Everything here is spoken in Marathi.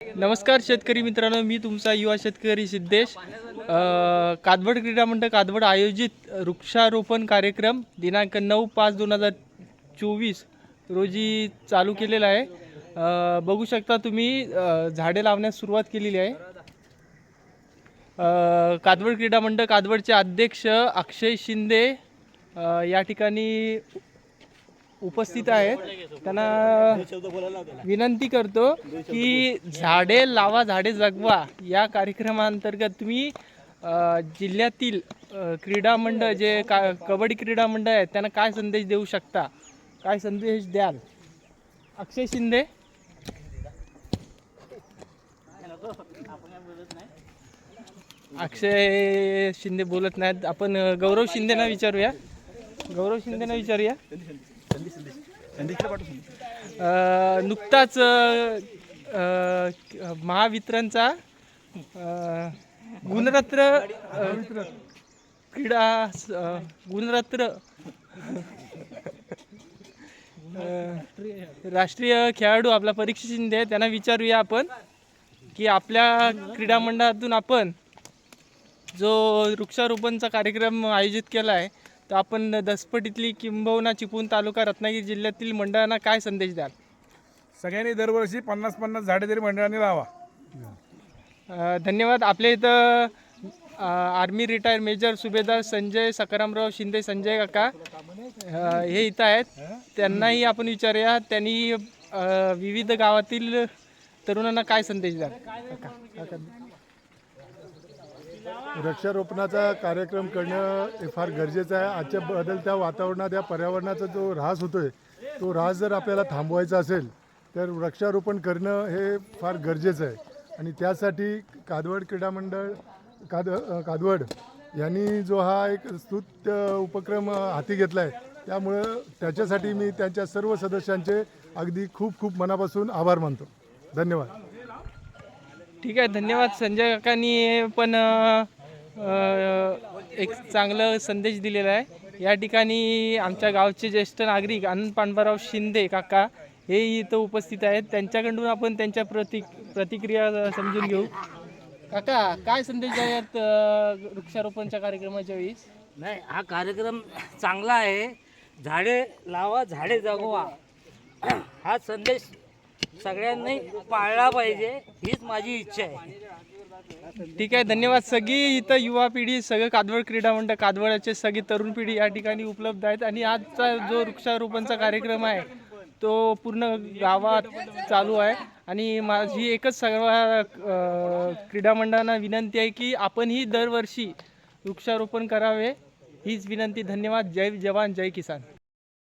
नमस्कार शेतकरी मित्रांनो मी तुमचा युवा शेतकरी सिद्धेश. कादवड क्रीडा मंडळ कादवड आयोजित वृक्षारोपण कार्यक्रम दिनांक नऊ पाच दोन हजार चोवीस रोजी चालू केलेला आहे. बघू शकता तुम्ही झाडे लावण्यास सुरुवात केलेली आहे. कादवड क्रीडा मंडळ कादवडचे अध्यक्ष अक्षय शिंदे या ठिकाणी उपस्थित आहेत. त्यांना विनंती करतो की झाडे लावा झाडे जगवा. या कार्यक्रमाअंतर्गत तुम्ही जिल्ह्यातील क्रीडा मंडळ जे का कबड्डी क्रीडा मंडळ आहेत त्यांना काय संदेश देऊ शकता? काय संदेश द्याल? अक्षय शिंदे. अक्षय शिंदे बोलत नाहीत. आपण गौरव शिंदेना विचारूया. गौरव शिंदेना विचारूया. नुकताच महावितरणचा अ, गुणरत्न क्रीडा स- गुणरत्न राष्ट्रीय खेळाडू आपला परीक्षा शिंदे त्यांना विचारूया आपण की आपल्या क्रीडा मंडळातून आपण जो वृक्षारोपणचा कार्यक्रम आयोजित केला आहे तर आपण दसपटीतली किंबहुना चिपळूण तालुका रत्नागिरी जिल्ह्यातील मंडळांना काय संदेश द्याल? सगळ्यांनी दरवर्षी पन्नास पन्नास झाडे तरी मंडळाने लावा. अ, धन्यवाद. आपल्या इथं अ, आर्मी रिटायर मेजर सुभेदार संजय सकारामराव शिंदे संजय काका अ, हे इथं आहेत. त्यांनाही आपण विचारूया. त्यांनी अ, विविध गावातील तरुणांना काय संदेश द्याल. वृक्षारोपणाचा कार्यक्रम करणं हे फार गरजेचं आहे. आजच्या बदलत्या वातावरणात या पर्यावरणाचा जो ऱ्हास होतोय तो ऱ्हास जर आपल्याला थांबवायचा असेल तर वृक्षारोपण करणं हे फार गरजेचं आहे. आणि त्यासाठी कादवड क्रीडा मंडळ काद कादवड यांनी जो हा एक स्तुत्य उपक्रम हाती घेतला आहे त्यामुळं त्याच्यासाठी मी त्यांच्या सर्व सदस्यांचे अगदी खूप खूप मनापासून आभार मानतो. धन्यवाद. ठीक आहे धन्यवाद संजय काकांनी पण एक चांगलं संदेश दिलेला आहे. या ठिकाणी आमच्या गावचे ज्येष्ठ नागरिक आनंद पांडवराव शिंदे काका हे इथं उपस्थित आहेत. त्यांच्याकडून आपण त्यांच्या प्रतिक प्रतिक्रिया समजून घेऊ. काका काय संदेश आहेत वृक्षारोपणच्या कार्यक्रमाच्या वेळीस? नाही हा कार्यक्रम चांगला आहे. झाडे लावा झाडे जगवा. हा संदेश सगळ्यांनी पाळला पाहिजे हीच माझी इच्छा आहे. ठीक आहे धन्यवाद. सगळी इथं युवा पिढी सगळं कादवड क्रीडा मंडळ कादवडाचे सगळी तरुण पिढी या ठिकाणी उपलब्ध आहेत. आणि आजचा जो वृक्षारोपणचा कार्यक्रम आहे तो पूर्ण गावात चालू आहे. आणि माझी एकच सर्व क्रीडा मंडळांना विनंती आहे की आपणही दरवर्षी वृक्षारोपण करावे हीच विनंती. धन्यवाद. जय जवान जय किसान.